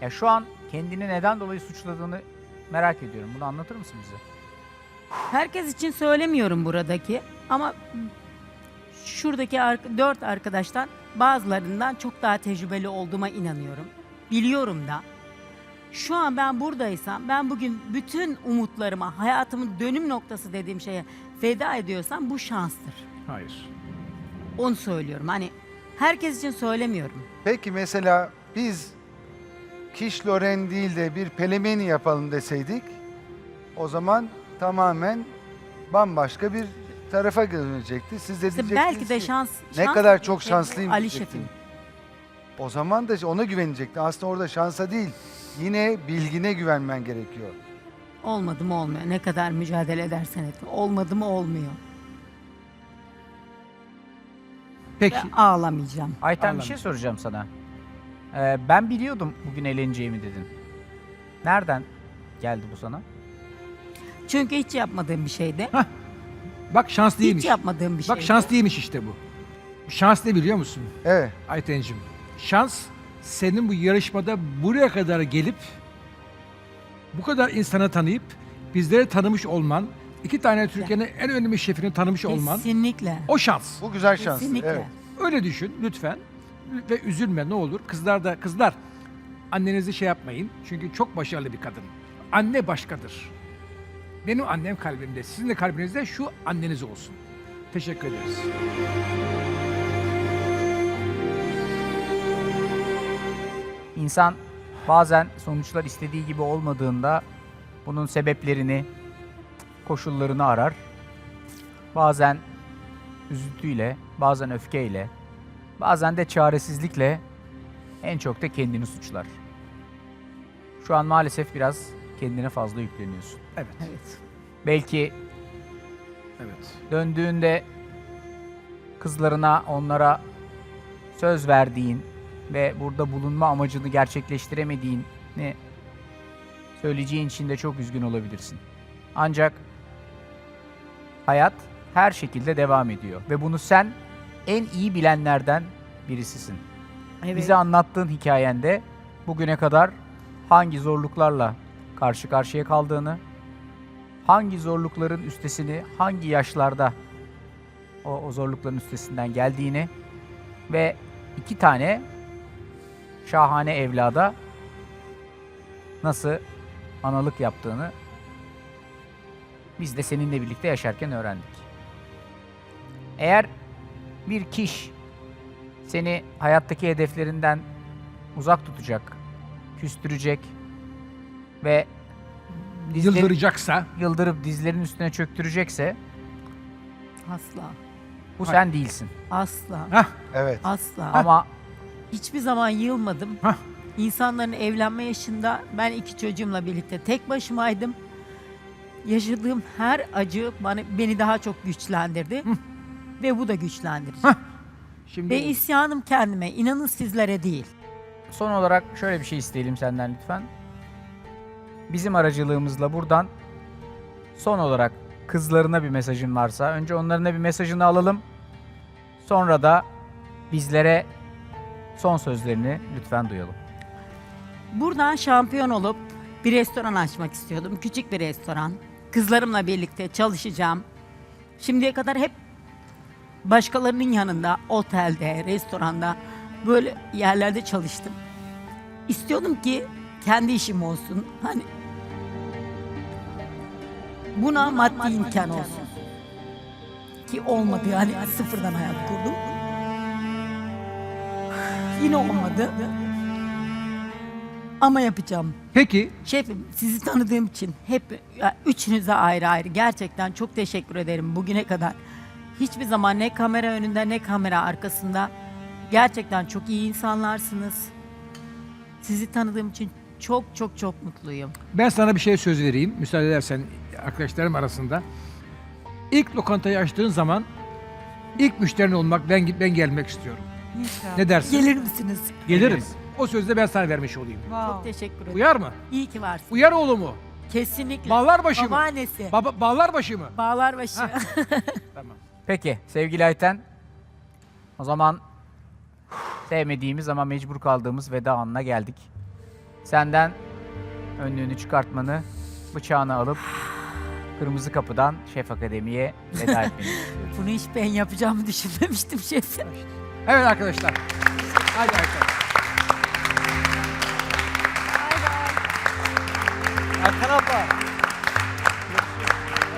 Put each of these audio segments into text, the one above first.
Ya şu an kendini neden dolayı suçladığını merak ediyorum. Bunu anlatır mısın bize? Herkes için söylemiyorum buradaki ama şuradaki ar- dört arkadaştan bazılarından çok daha tecrübeli olduğuma inanıyorum. Biliyorum da. Şu an ben buradaysam, ben bugün bütün umutlarıma, hayatımın dönüm noktası dediğim şeye feda ediyorsam bu şanstır. Hayır. Onu söylüyorum. Hani herkes için söylemiyorum. Peki mesela biz Kiş Loren değil de bir Pelemeni yapalım deseydik o zaman tamamen bambaşka bir tarafa dönecekti. Siz de İşte diyecektiniz belki de ki, şans, ne şans kadar çok şanslıyım Ali. Şef'im. O zaman da ona güvenecektin. Aslında orada şansa değil, yine bilgine güvenmen gerekiyor. Olmadı mı olmuyor. Ne kadar mücadele edersen et. Olmadı mı olmuyor. Peki. Ve ağlamayacağım. Ayten bir şey soracağım sana. Ee, ben biliyordum bugün eğleneceğimi dedin. Nereden geldi bu sana? Çünkü hiç yapmadığım bir şeydi. Bak şans değilmiş. Hiç yapmadığım bir şeydi. Bak şans değilmiş işte bu. Şans ne biliyor musun Evet. Aytencim? Şans senin bu yarışmada buraya kadar gelip bu kadar insana tanıyıp bizleri tanımış olman, iki tane Türkiye'nin en önemli şefini tanımış olman Kesinlikle. o şans. Bu güzel şans. Kesinlikle. Evet. Öyle düşün lütfen ve üzülme ne olur. Kızlar da kızlar annenizi şey yapmayın çünkü çok başarılı bir kadın. Anne başkadır. Benim annem kalbimde, sizin de kalbinizde şu anneniz olsun. Teşekkür ederiz. İnsan bazen sonuçlar istediği gibi olmadığında bunun sebeplerini, koşullarını arar. Bazen üzüntüyle, bazen öfkeyle, bazen de çaresizlikle en çok da kendini suçlar. Şu an maalesef biraz kendine fazla yükleniyorsun. Evet. Evet. Belki Evet. döndüğünde kızlarına, onlara söz verdiğin ve burada bulunma amacını gerçekleştiremediğini söyleyeceğin için de çok üzgün olabilirsin. Ancak hayat her şekilde devam ediyor ve bunu sen en iyi bilenlerden birisisin. Evet. Bize anlattığın hikayende bugüne kadar hangi zorluklarla karşı karşıya kaldığını, hangi zorlukların üstesini, hangi yaşlarda o, o zorlukların üstesinden geldiğini ve iki tane şahane evlada nasıl analık yaptığını biz de seninle birlikte yaşarken öğrendik. Eğer bir kiş seni hayattaki hedeflerinden uzak tutacak, küstürecek ve dizleri- Yıldıracaksa yıldırıp dizlerin üstüne çöktürecekse Asla. bu Hayır. sen değilsin. Asla. Evet. Asla. Ama Hiçbir zaman yılmadım. Hah. İnsanların evlenme yaşında ben iki çocuğumla birlikte tek başımaydım. Yaşadığım her acı bana, beni daha çok güçlendirdi. Ve bu da güçlendirici. Hah. şimdi Ve isyanım kendime, inanın sizlere değil. son olarak şöyle bir şey isteyelim senden lütfen. Bizim aracılığımızla buradan son olarak kızlarına bir mesajın varsa önce onlarına bir mesajını alalım. Sonra da bizlere son sözlerini lütfen duyalım. Buradan şampiyon olup bir restoran açmak istiyordum. Küçük bir restoran. Kızlarımla birlikte çalışacağım. Şimdiye kadar hep başkalarının yanında, otelde, restoranda böyle yerlerde çalıştım. İstiyordum ki kendi işim olsun. Hani buna maddi imkan olsun. Ki olmadı yani sıfırdan hayat kurdum. Yine olmadı. Ama yapacağım. peki Şefim sizi tanıdığım için hep ya, üçünüze ayrı ayrı gerçekten çok teşekkür ederim bugüne kadar. Hiçbir zaman ne kamera önünde ne kamera arkasında gerçekten çok iyi insanlarsınız. Sizi tanıdığım için çok çok çok mutluyum. ben sana bir şey söz vereyim. Müsaade edersen arkadaşlarım arasında. İlk lokantayı açtığın zaman ilk müşterin olmak ben ben gelmek istiyorum. Ne dersin? Gelir misiniz? Gelirim. O sözü de ben sana vermiş olayım. Çok teşekkür ederim. Uyar mı? İyi ki varsın. Uyar oğlumu. Kesinlikle. Bağlar başı mı? Babaannesi. Baba, bağlar başı mı? Bağlar başı. Tamam. Peki sevgili Ayten. O zaman sevmediğimiz ama mecbur kaldığımız veda anına geldik. senden önlüğünü çıkartmanı, bıçağını alıp Kırmızı Kapı'dan Şef Akademi'ye veda etmeni istiyorum. Bunu hiç ben yapacağımı düşünmemiştim şef. Evet arkadaşlar. Hadi arkadaşlar. Erkan abla.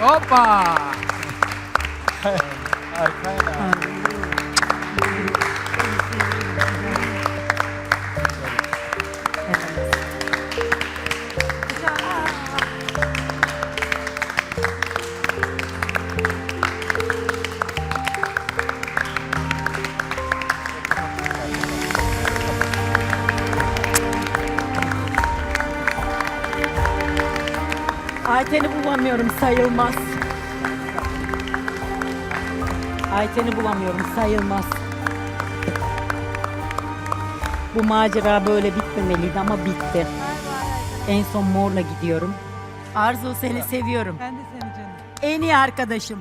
Hoppa. Erkan ya. Ayten'i bulamıyorum sayılmaz. Ayten'i bulamıyorum sayılmaz. Bu macera böyle bitmemeliydi ama bitti. En son morla gidiyorum. Arzu seni seviyorum. Ben de seni canım. En iyi arkadaşım.